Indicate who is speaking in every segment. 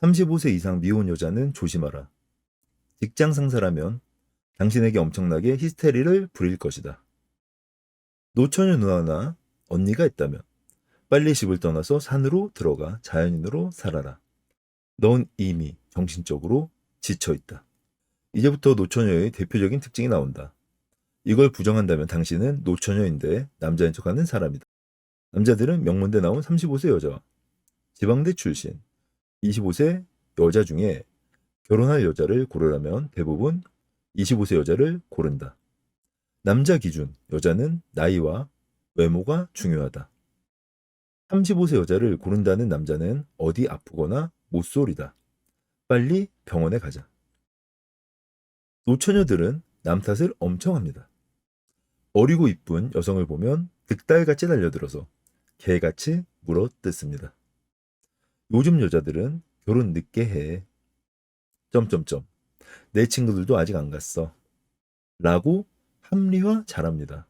Speaker 1: 35세 이상 미혼 여자는 조심하라. 직장 상사라면 당신에게 엄청나게 히스테리를 부릴 것이다. 노처녀 누나나 언니가 있다면 빨리 집을 떠나서 산으로 들어가 자연인으로 살아라. 넌 이미 정신적으로 지쳐 있다. 이제부터 노처녀의 대표적인 특징이 나온다. 이걸 부정한다면 당신은 노처녀인데 남자인 척하는 사람이다. 남자들은 명문대 나온 35세 여자와 지방대 출신 25세 여자 중에 결혼할 여자를 고르라면 대부분 25세 여자를 고른다. 남자 기준 여자는 나이와 외모가 중요하다. 35세 여자를 고른다는 남자는 어디 아프거나 못쏠이다. 빨리 병원에 가자. 노처녀들은 남 탓을 엄청 합니다. 어리고 이쁜 여성을 보면 득달같이 달려들어서 개같이 물어 뜯습니다. 요즘 여자들은 결혼 늦게 해. 점점점. 내 친구들도 아직 안 갔어. 라고 합리화 잘합니다.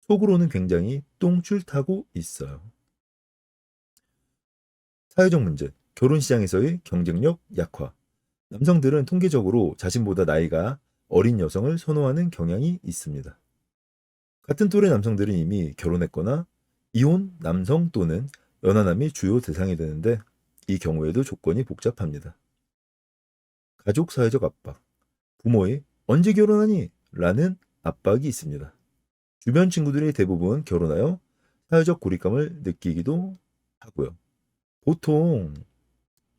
Speaker 1: 속으로는 굉장히 똥줄 타고 있어요. 사회적 문제, 결혼 시장에서의 경쟁력 약화. 남성들은 통계적으로 자신보다 나이가 어린 여성을 선호하는 경향이 있습니다. 같은 또래 남성들은 이미 결혼했거나 이혼 남성 또는 연하남이 주요 대상이 되는데 이 경우에도 조건이 복잡합니다. 가족 사회적 압박, 부모의 언제 결혼하니? 라는 압박이 있습니다. 주변 친구들이 대부분 결혼하여 사회적 고립감을 느끼기도 하고요. 보통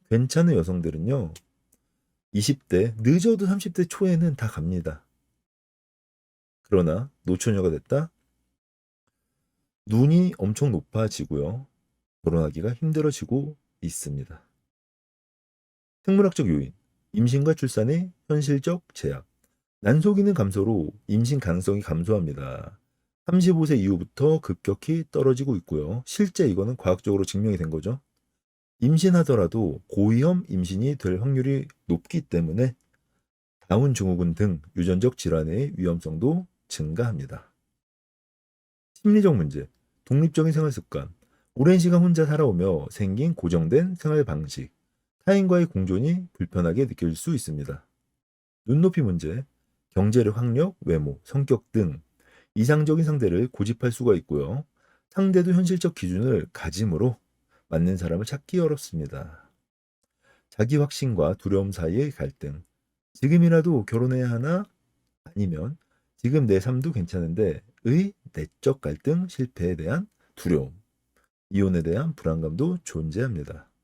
Speaker 1: 괜찮은 여성들은요, 20대, 늦어도 30대 초에는 다 갑니다. 그러나 노처녀가 됐다? 눈이 엄청 높아지고요. 결혼하기가 힘들어지고 있습니다. 생물학적 요인, 임신과 출산의 현실적 제약, 난소 기능 감소로 임신 가능성이 감소합니다. 35세 이후부터 급격히 떨어지고 있고요. 실제 이거는 과학적으로 증명이 된 거죠. 임신하더라도 고위험 임신이 될 확률이 높기 때문에 다운 증후군 등 유전적 질환의 위험성도 증가합니다. 심리적 문제, 독립적인 생활 습관, 오랜 시간 혼자 살아오며 생긴 고정된 생활 방식, 타인과의 공존이 불편하게 느껴질 수 있습니다. 눈높이 문제, 경제력 학력, 외모, 성격 등 이상적인 상대를 고집할 수가 있고요. 상대도 현실적 기준을 가짐으로 맞는 사람을 찾기 어렵습니다. 자기 확신과 두려움 사이의 갈등. 지금이라도 결혼해야 하나? 아니면 지금 내 삶도 괜찮은데 의 내적 갈등, 실패에 대한 두려움, 이혼에 대한 불안감도 존재합니다.